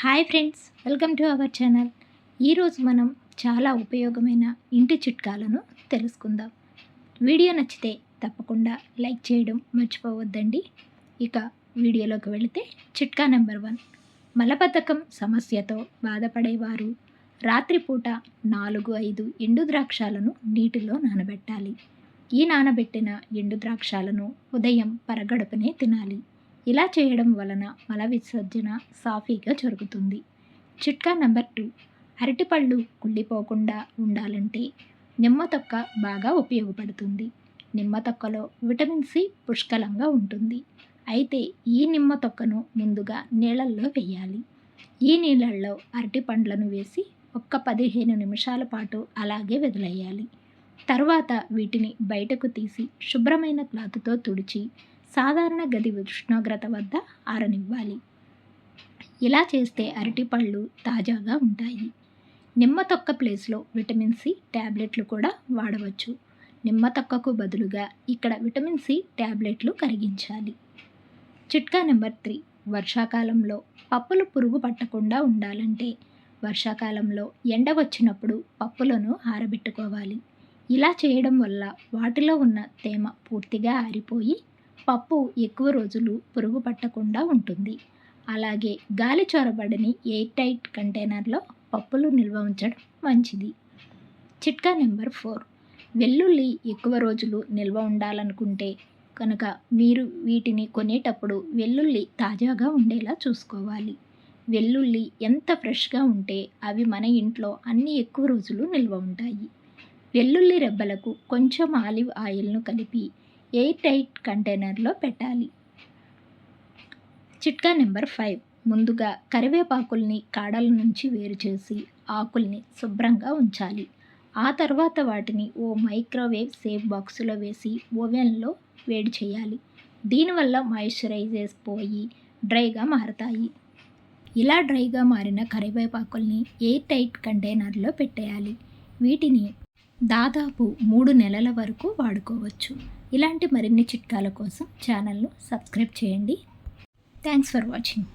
Hi friends welcome to our channel. ఈరోజు మనం చాలా ఉపయోగమైన ఇంటి చిట్కాలను తెలుసుకుందాం. వీడియో నచ్చితే తప్పకుండా లైక్ చేయడం మర్చిపోవద్దండి. ఇక వీడియోలోకి వెళితే చిట్కా నెంబర్ వన్. మలబద్ధకం సమస్యతో బాధపడేవారు. రాత్రిపూట నాలుగు ఐదు ఎండు ద్రాక్షాలను నీటిలో నానబెట్టాలి. ఈ నానబెట్టిన ఎండు ద్రాక్షాలను ఉదయం పరగడుపునే తినాలి. ఇలా చేయడం వలన మల విసర్జన సాఫీగా జరుగుతుంది. చిట్కా నెంబర్ టూ. అరటిపళ్ళు కుళ్ళిపోకుండా ఉండాలంటే నిమ్మ తొక్క బాగా ఉపయోగపడుతుంది. నిమ్మ తొక్కలో విటమిన్ సి పుష్కలంగా ఉంటుంది. అయితే ఈ నిమ్మ తొక్కను ముందుగా నీళ్ళల్లో వేయాలి. ఈ నీళ్ళల్లో అరటి పండ్లను వేసి ఒక్క పదిహేను నిమిషాల పాటు అలాగే వదిలేయాలి. తర్వాత వీటిని బయటకు తీసి శుభ్రమైన క్లాత్తో తుడిచి సాధారణ గది ఉష్ణోగ్రత వద్ద ఆరనివ్వాలి. ఇలా చేస్తే అరటిపళ్ళు తాజాగా ఉంటాయి. నిమ్మ తొక్క ప్లేస్లో విటమిన్ సి ట్యాబ్లెట్లు కూడా వాడవచ్చు. నిమ్మ తొక్కకు బదులుగా ఇక్కడ విటమిన్ సి ట్యాబ్లెట్లు కరిగించాలి. చిట్కా నెంబర్ త్రీ. వర్షాకాలంలో పప్పులు పురుగు పట్టకుండా ఉండాలంటే వర్షాకాలంలో ఎండ వచ్చినప్పుడు పప్పులను ఆరబెట్టుకోవాలి. ఇలా చేయడం వల్ల వాటిలో ఉన్న తేమ పూర్తిగా ఆరిపోయి పప్పు ఎక్కువ రోజులు పురుగు పట్టకుండా ఉంటుంది. అలాగే గాలి చొరబడని ఎయిర్ టైట్ కంటైనర్లో పప్పులు నిల్వ ఉంచడం మంచిది. చిట్కా నెంబర్ ఫోర్. వెల్లుల్లి ఎక్కువ రోజులు నిల్వ ఉండాలనుకుంటే కనుక మీరు వీటిని కొనేటప్పుడు వెల్లుల్లి తాజాగా ఉండేలా చూసుకోవాలి. వెల్లుల్లి ఎంత ఫ్రెష్గా ఉంటే అవి మన ఇంట్లో అన్ని ఎక్కువ రోజులు నిల్వ ఉంటాయి. వెల్లుల్లి రెబ్బలకు కొంచెం ఆలివ్ ఆయిల్ను కలిపి ఎయిర్ టైట్ కంటైనర్లో పెట్టాలి. చిట్కా నెంబర్ ఫైవ్. ముందుగా కరివేపాకుల్ని కాడల నుంచి వేరు చేసి ఆకుల్ని శుభ్రంగా ఉంచాలి. ఆ తర్వాత వాటిని ఓ మైక్రోవేవ్ సేఫ్ బాక్సులో వేసి ఓవెన్లో వేడి చేయాలి. దీనివల్ల మాయిశ్చరైజర్స్ పోయి డ్రైగా మారతాయి. ఇలా డ్రైగా మారిన కరివేపాకుల్ని ఎయిర్ టైట్ కంటైనర్లో పెట్టేయాలి. వీటిని దాదాపు మూడు నెలల వరకు వాడుకోవచ్చు. ఇలాంటి మరిన్ని చిట్కాల కోసం ఛానల్ను సబ్స్క్రైబ్ చేయండి. Thanks for watching